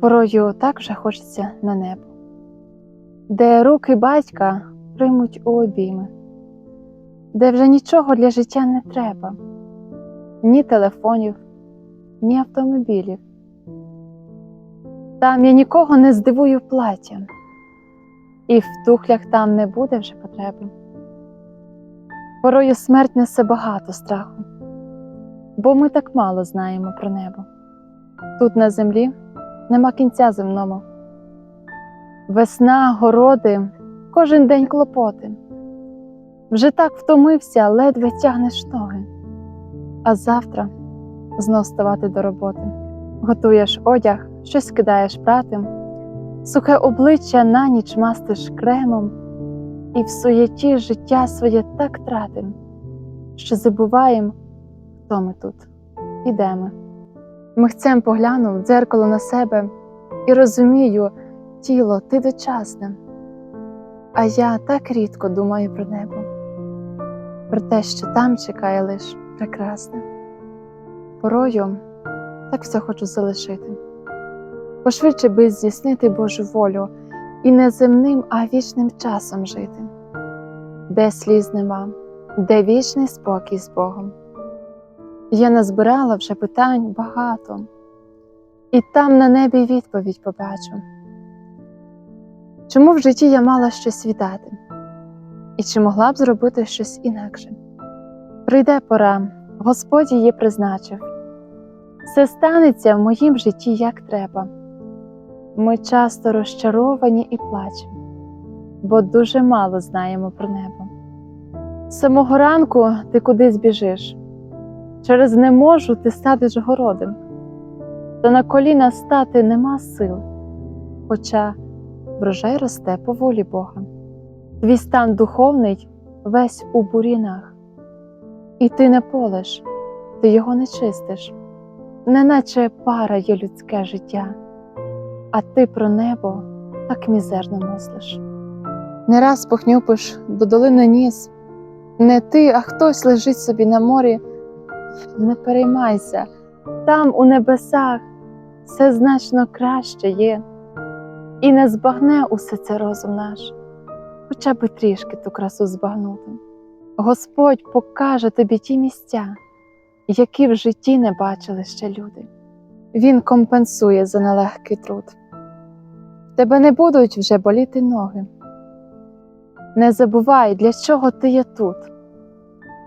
Порою так вже хочеться на небо, де руки батька приймуть у обійми, де вже нічого для життя не треба, ні телефонів, ні автомобілів. Там я нікого не здивую платтям, і в тухлях там не буде вже потреби. Порою смерть несе багато страху, бо ми так мало знаємо про небо. Тут на землі нема кінця земному. Весна, городи, кожен день клопоти. Вже так втомився, ледве тягнеш ноги. А завтра знов ставати до роботи. Готуєш одяг, щось кидаєш прати, сухе обличчя на ніч мастиш кремом, і в суєті життя своє так тратим, що забуваєм, хто ми тут і де ми. Михцем поглянув в дзеркало на себе і розумію, тіло ти дочасне, а я так рідко думаю про небо, про те, що там чекає лиш прекрасне. Порою так все хочу залишити, пошвидше би здійснити Божу волю і не земним, а вічним часом жити, де сліз нема, де вічний спокій з Богом. Я назбирала вже питань багато, і там на небі відповідь побачу. Чому в житті я мала щось віддати? І чи могла б зробити щось інакше? Прийде пора, Господь її призначив. Все станеться в моїм житті як треба. Ми часто розчаровані і плачемо, бо дуже мало знаємо про небо. З самого ранку ти кудись біжиш. Через не можу ти садиш городом, та на коліна стати нема сил, хоча врожай росте по волі Бога. Твій стан духовний весь у бурінах, і ти не полеш, ти його не чистиш, неначе пара є людське життя, а ти про небо так мізерно мислиш. Не раз похнюпиш до долини ніс, не ти, а хтось лежить собі на морі. Не переймайся, там у небесах все значно краще є, і не збагне усе це розум наш, хоча би трішки ту красу збагнути. Господь покаже тобі ті місця, які в житті не бачили ще люди. Він компенсує за нелегкий труд. Тебе не будуть вже боліти ноги. Не забувай, для чого ти є тут.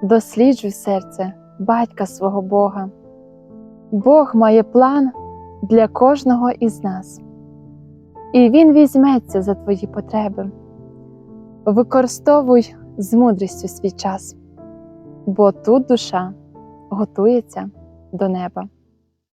Досліджуй серце батька свого Бога. Бог має план для кожного із нас, і Він візьметься за твої потреби. Використовуй з мудрістю свій час, бо тут душа готується до неба.